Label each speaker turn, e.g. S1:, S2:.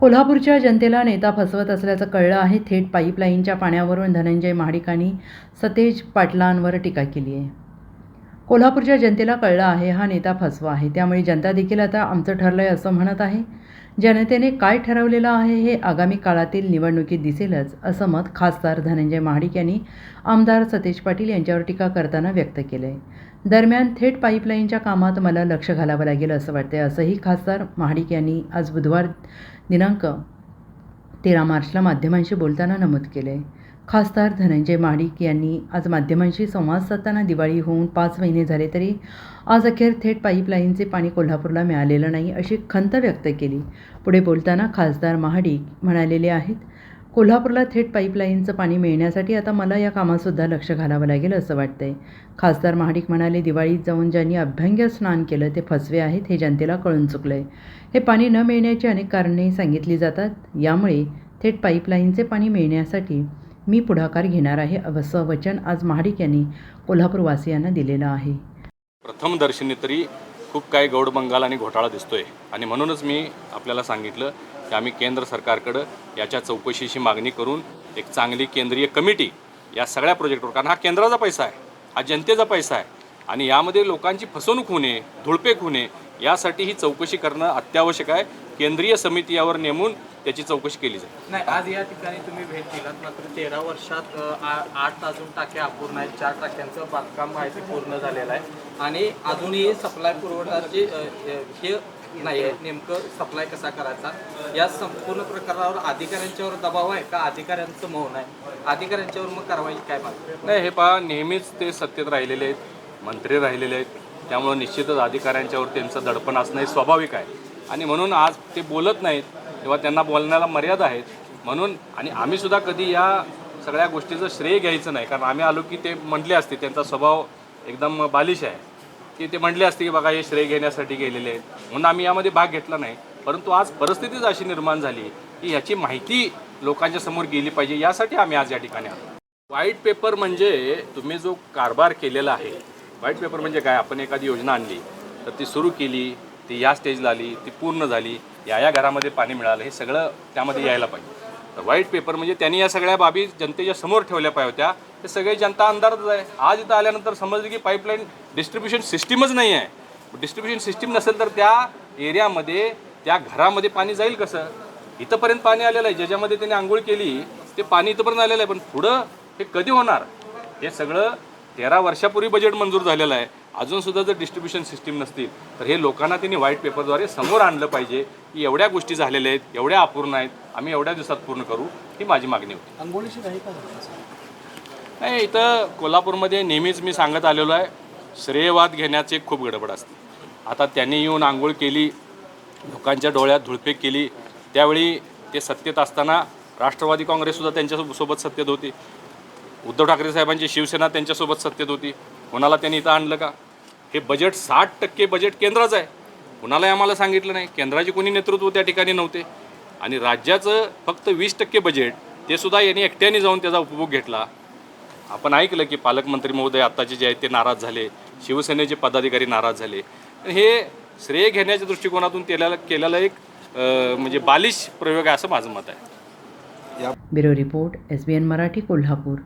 S1: कोल्हापूरच्या जनतेला नेता फसवत असल्याचं कळलं आहे थेट पाईपलाईनच्या पाण्यावरून धनंजय महाडिकांनी सतेज पाटलांवर टीका केली आहे कोल्हापूरच्या जनतेला कळलं आहे हा नेता फसवा आहे. त्यामुळे जनता देखील आता आमचं ठरलं आहे असं म्हणत आहे. जनतेने काय ठरवलेलं आहे हे आगामी काळातील निवडणुकीत दिसेलच असं मत खासदार धनंजय महाडिक यांनी आमदार सतेज पाटील यांच्यावर टीका करताना व्यक्त केलं आहे दरम्यान थेट पाईपलाईनच्या कामात मला लक्ष घालावं लागेल असं वाटतंय असंही खासदार महाडिक यांनी आज बुधवार दिनांक तेरा मार्चला माध्यमांशी बोलताना नमूद केलं आहे खासदार धनंजय माडिक यांनी आज माध्यमांशी संवाद साधताना दिवाळी होऊन पाच महिने झाले तरी आज अखेर थेट पाईपलाईनचे पाणी कोल्हापूरला मिळालेलं नाही अशी खंत व्यक्त केली. पुढे बोलताना खासदार महाडिक म्हणालेले आहेत कोल्हापूरला थेट पाईपलाईनचं पाणी मिळण्यासाठी आता मला या कामातसुद्धा लक्ष घालावं लागेल असं वाटतंय खासदार महाडिक म्हणाले दिवाळीत जाऊन ज्यांनी अभ्यंग्य स्नान केलं ते फसवे आहेत हे जनतेला कळून चुकलं आहे हे पाणी न मिळण्याची अनेक कारणे सांगितली जातात. यामुळे थेट पाईपलाईनचे पाणी मिळण्यासाठी मी पुढाकार घेणार आहे असं वचन आज महाडिक यांनी कोल्हापूरवासियांना दिलेलं आहे.
S2: प्रथम दर्शनी तरी खूप काही गौडबंगाल आणि घोटाळा दिसतोय. आणि म्हणूनच मी आपल्याला सांगितलं की आम्ही केंद्र सरकारकडं याच्या चौकशीची मागणी करून एक चांगली केंद्रीय कमिटी या सगळ्या प्रोजेक्टवर कारण हा केंद्राचा पैसा आहे हा जनतेचा पैसा आहे. आणि यामध्ये लोकांची फसवणूक होणे धुळपेक होणे यासाठी ही चौकशी करणं अत्यावश्यक आहे. केंद्रीय समिती यावर नेमून त्याची चौकशी केली जाईल.
S3: नाही आज या ठिकाणी तुम्ही भेट दिलात मात्र तेरा वर्षात आठ अजून टाक्या अपूर्ण आहेत. चार टाक्यांचं बांधकाम आहे ते पूर्ण झालेलं आहे. आणि अजूनही सप्लाय पुरवठाची हे नाही आहे. नेमकं सप्लाय कसा करायचा? या संपूर्ण प्रकारावर अधिकाऱ्यांच्यावर दबाव आहे का? अधिकाऱ्यांचं मौन आहे. अधिकाऱ्यांच्यावर मग कारवाई काय मागणी
S2: नाही हे पहा नेहमीच ते सत्तेत राहिलेले आहेत मंत्री राहिलेले आहेत. त्यामुळं निश्चितच अधिकाऱ्यांच्यावर त्यांचं दडपण असणं हे स्वाभाविक आहे. आणि म्हणून आज ते बोलत नाहीत किंवा त्यांना बोलण्याला मर्यादा आहेत. म्हणून आणि आम्हीसुद्धा कधी या सगळ्या गोष्टीचं श्रेय घ्यायचं नाही. कारण आम्ही आलो की ते म्हटले असते त्यांचा स्वभाव एकदम बालिश आहे. की ते म्हटले असते की बघा हे श्रेय घेण्यासाठी गेलेले आहेत. म्हणून आम्ही यामध्ये भाग घेतला नाही. परंतु आज परिस्थितीच अशी निर्माण झाली की ह्याची माहिती लोकांच्या समोर गेली पाहिजे. यासाठी आम्ही आज या ठिकाणी आलो. व्हाईट पेपर म्हणजे तुम्ही जो कारभार केलेला आहे व्हाईट पेपर म्हणजे काय? आपण एखादी योजना आणली तर ती सुरू केली ती या स्टेजला आली ती पूर्ण झाली या या घरामध्ये पाणी मिळालं हे सगळं त्यामध्ये यायला पाहिजे. तर व्हाईट पेपर म्हणजे त्यांनी या सगळ्या बाबी जनतेच्या समोर ठेवल्या पाहिजे होत्या. ते सगळे जनता अंधारातच आहे. आज इथं आल्यानंतर समजलं की पाईपलाईन डिस्ट्रीब्युशन सिस्टीमच नाही आहे. डिस्ट्रीब्युशन सिस्टीम नसेल तर त्या एरियामध्ये त्या घरामध्ये पाणी जाईल कसं? इथंपर्यंत पाणी आलेलं आहे. ज्याच्यामध्ये त्यांनी आंघोळ केली ते पाणी इथंपर्यंत आलेलं आहे. पण पुढं हे कधी होणार? हे सगळं तेरा वर्षापूर्वी बजेट मंजूर झालेलं आहे. अजून सुद्धा जर डिस्ट्रीब्युशन सिस्टीम नसतील तर हे लोकांना त्यांनी व्हाईट पेपरद्वारे समोर आणलं पाहिजे की एवढ्या गोष्टी झालेल्या आहेत एवढ्या अपूर्ण आहेत आम्ही एवढ्या दिवसात पूर्ण करू ही माझी मागणी होती.
S3: अंघोळीची काही
S2: नाही इथं कोल्हापूरमध्ये नेहमीच मी सांगत आलेलो आहे श्रेयवाद घेण्याची खूप गडबड असते. आता त्यांनी येऊन आंघोळ केली लोकांच्या डोळ्यात धुळपेक केली त्यावेळी ते सत्तेत असताना राष्ट्रवादी काँग्रेससुद्धा त्यांच्यासोबत सत्तेत होती. उद्धव ठाकरे साहेबांची शिवसेना त्यांच्यासोबत सत्तेत होती. कोणाला त्यांनी इथं आणलं का? हे बजेट साठ टक्के बजेट केंद्राचं आहे. कुणालाही आम्हाला सांगितलं नाही. केंद्राचे कोणी नेतृत्व त्या ठिकाणी नव्हते. आणि राज्याचं फक्त वीस टक्के बजेट ते सुद्धा यांनी एकट्याने जाऊन त्याचा उपभोग घेतला. आपण ऐकलं की पालकमंत्री महोदय आत्ताचे जे आहेत ते नाराज झाले. शिवसेनेचे पदाधिकारी नाराज झाले. हे श्रेय घेण्याच्या दृष्टिकोनातून केलेला केलेला एक म्हणजे बालिश प्रयोग आहे असं माझं मत आहे.
S1: Bureau report S B N Marathi Kolhapur.